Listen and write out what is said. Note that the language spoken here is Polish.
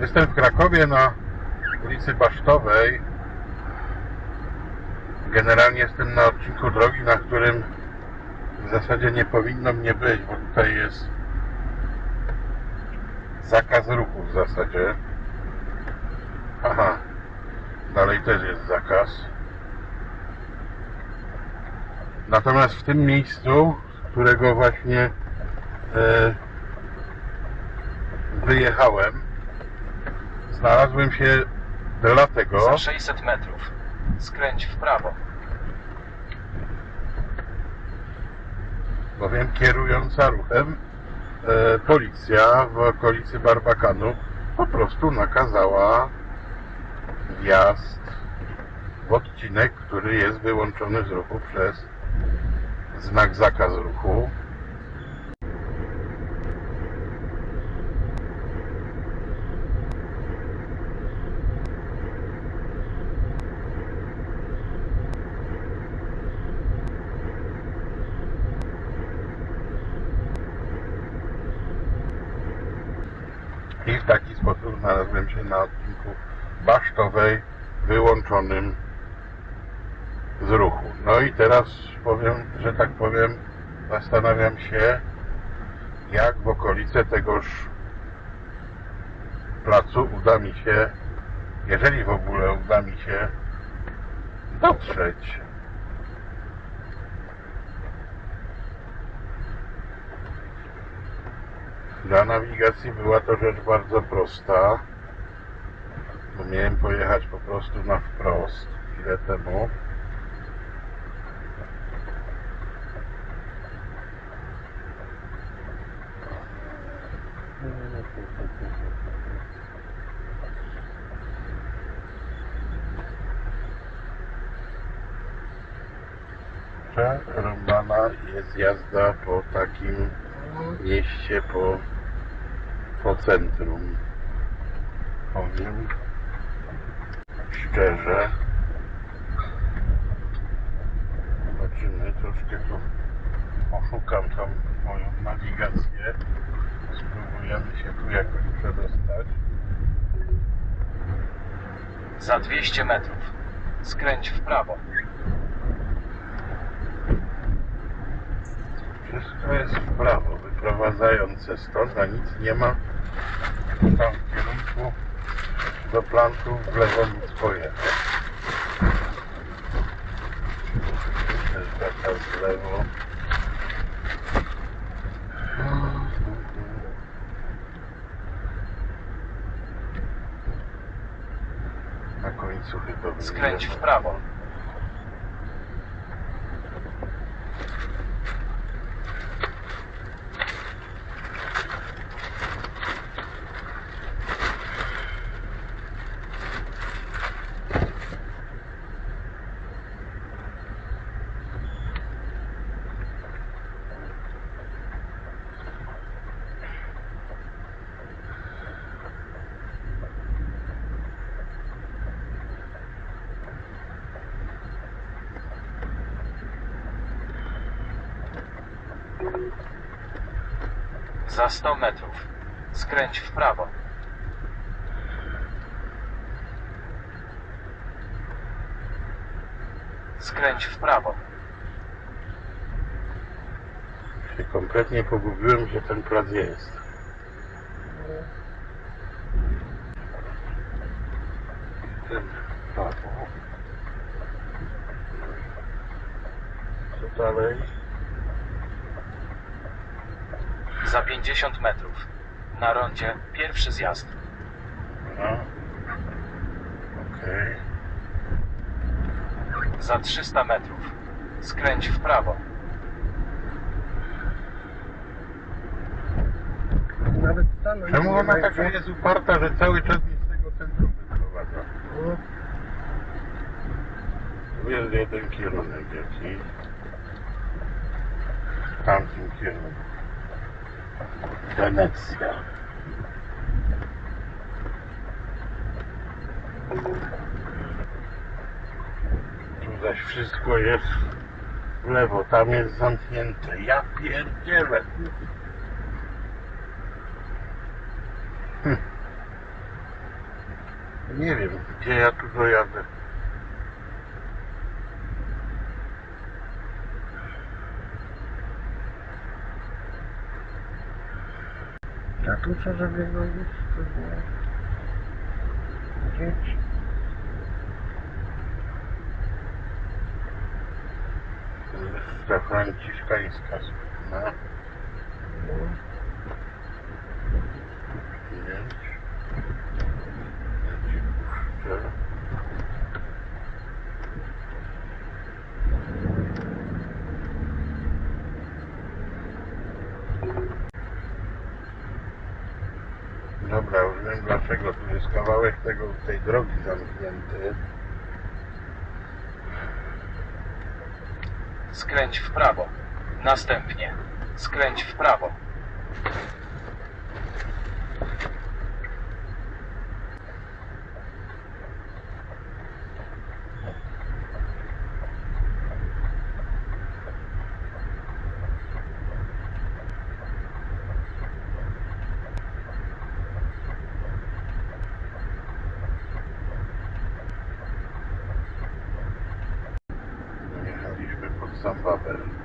Jestem w Krakowie na ulicy Basztowej. Generalnie jestem na odcinku drogi, na którym w zasadzie nie powinno mnie być, bo tutaj jest zakaz ruchu w zasadzie. Aha, dalej też jest zakaz. Natomiast w tym miejscu, z którego właśnie e, wyjechałem, znalazłem się dlatego, Za 600 metrów. Skręć w prawo. bowiem kierująca ruchem e, policja w okolicy Barbakanu po prostu nakazała wjazd w odcinek, który jest wyłączony z ruchu przez znak zakaz ruchu. I w taki sposób znalazłem się na odcinku Basztowej wyłączonym z ruchu. No i teraz powiem, że tak powiem, zastanawiam się, jak w okolice tegoż placu uda mi się, jeżeli w ogóle uda mi się dotrzeć. Dla nawigacji była to rzecz bardzo prosta, bo miałem pojechać po prostu na wprost chwilę temu. Przerąbana jest jazda po takim mieście, po, po centrum. Powiem szczerze. Zobaczymy, troszkę tu oszukam tam moją nawigację. Spróbujemy się tu jakoś przedostać. Za 200 metrów. Skręć w prawo. Wszystko jest w prawo, wyprowadzające stąd, a nic nie ma tam w kierunku do plantu w lewo nic pojechać. Też taka w lewo. Na końcu chyba Skręć w prawo. Za 100 metrów. Skręć w prawo. Skręć w prawo. się kompletnie pogubiłem, gdzie ten plac jest. Ten prawo. Co dalej? Za 50 metrów. Na rondzie pierwszy zjazd. No. Okej. Za 300 metrów. Skręć w prawo. Nawet stanąć Czemu nie ona ma taka jest uparta, że cały czas mnie z tego centrum wyprowadza? No, Tu jest jeden kierunek jakiś. W tamtym kierunku. Wenecja. Tu zaś wszystko jest w lewo, tam jest zamknięte. Ja pierdzielę. Hm. Nie wiem, gdzie ja tu dojadę. A tu co żadnego już tu nie. Dzieci. Franciszkańska. No. Pięć. Ja ci puszczę. Dobra, już wiem dlaczego tu jest kawałek tego, tej drogi zamknięty. Skręć w prawo. Następnie skręć w prawo. Some puppet.